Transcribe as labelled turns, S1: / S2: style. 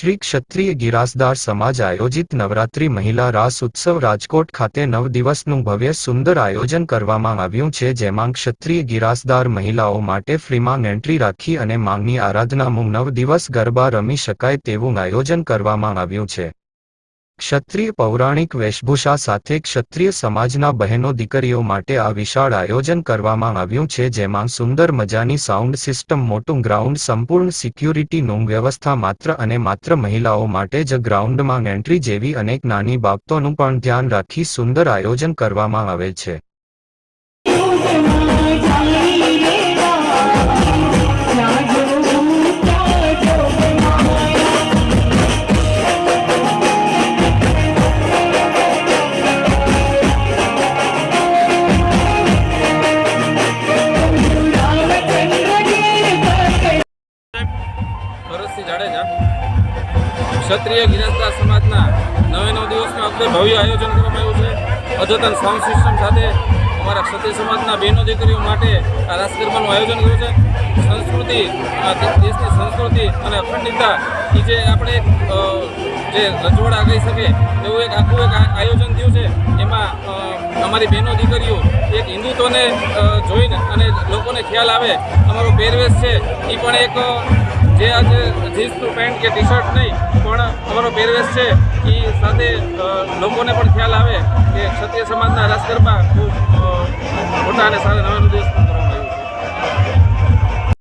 S1: શ્રી ક્ષત્રિય ગિરાસદાર સમાજ આયોજિત નવરાત્રિ મહિલા રાસ ઉત્સવ રાજકોટ ખાતે નવ દિવસનું ભવ્ય સુંદર આયોજન કરવામાં આવ્યું છે, જેમાં ક્ષત્રિય ગિરાસદાર મહિલાઓ માટે ફ્રીમાં એન્ટ્રી રાખી અને માંગની આરાધનામાં નવ દિવસ ગરબા રમી શકાય તેવું આયોજન કરવામાં આવ્યું છે. ક્ષત્રિય પૌરાણિક વેશભૂષા સાથે ક્ષત્રિય સમાજના બહેનો દીકરીઓ માટે આ વિશાળ આયોજન કરવામાં આવ્યું છે, જેમાં સુંદર મજાની સાઉન્ડ સિસ્ટમ, મોટું ગ્રાઉન્ડ, સંપૂર્ણ સિક્યુરિટીનું વ્યવસ્થા માત્ર અને માત્ર મહિલાઓ માટે જ ગ્રાઉન્ડમાં એન્ટ્રી જેવી અનેક નાની બાબતોનું પણ ધ્યાન રાખી સુંદર આયોજન કરવામાં આવે છે.
S2: જાડેજા ક્ષત્રિય ગિરસ્તા સમાજના નવે નવ દિવસના અંતે ભવ્ય આયોજન કરવામાં આવ્યું છે. અદ્યતન સાઉન્ડ સિસ્ટમ સાથે અમારા ક્ષત્રિય સમાજના બહેનો દીકરીઓ માટે આ રાસ ગરબાનું આયોજન કર્યું છે. સંસ્કૃતિ દેશની સંસ્કૃતિ અને અખંડિતતા એ જે આપણે જે રજવાડા કહી શકે એવું એક આખું એક આયોજન થયું છે. એમાં અમારી બહેનો દીકરીઓ એક હિન્દુત્વને જોઈને અને લોકોને ખ્યાલ આવે. અમારો પહેરવેશ છે. એ પણ એક જે આજે જીન્સનું પેન્ટ કે ટી શર્ટ નહીં, પણ અમારો પહેરવેશ છે એ સાથે લોકોને પણ ખ્યાલ આવે કે ક્ષત્રિય સમાજના રાસ ખૂબ મોટા અને સારા નવા દિવસ